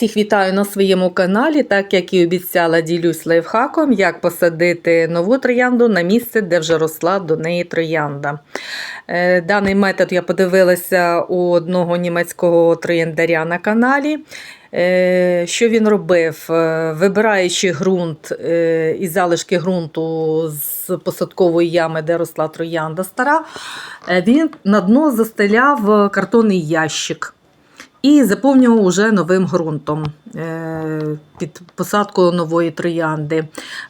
Всіх вітаю на своєму каналі. Так як і обіцяла, ділюсь лайфхаком, як посадити нову троянду на місце, де вже росла до неї троянда. Е, Даний метод я подивилася у одного німецького трояндаря на каналі. Е, Що він робив? Е, Вибираючи ґрунт і залишки ґрунту з посадкової ями, де росла троянда стара, він на дно застеляв картонний ящик. І заповнював уже новим ґрунтом е, під посадку нової троянди.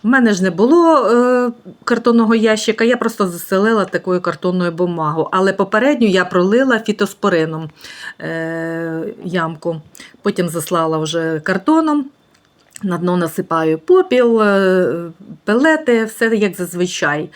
У мене ж не було е, картонного ящика, я просто заселила такою картонною бумагою. Але попередню я пролила фітоспорином е, ямку. Потім заслала вже картоном. На дно насипаю попіл, е, пелети, все як зазвичай.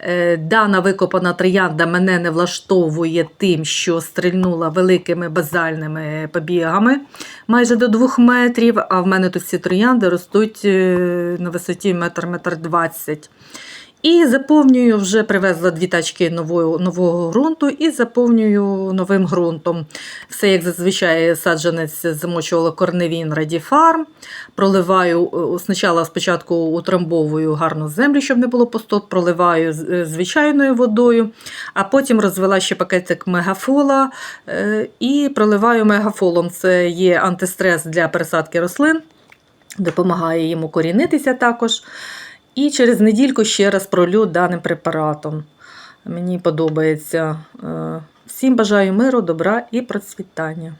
Е, Дана викопана троянда мене не влаштовує тим, що стрільнула великими базальними побігами майже до 2 метрів, а в мене тут всі троянди ростуть е, на висоті метр метр двадцять. І заповнюю, вже привезла дві тачки нового, нового ґрунту і заповнюю новим ґрунтом. Все, як зазвичай, саджанець замочувала корневін Радіфарм. Проливаю е, спочатку, спочатку утрамбовую гарну землю, щоб не було пустот, проливаю е, звичайною водою, а потім розвела ще пакетик мегафола е, і проливаю мегафолом. Це є антистрес для пересадки рослин, допомагає їм укорінитися також. І через недільку ще раз пролю даним препаратом. Мені подобається. Е, Всім бажаю миру, добра і процвітання.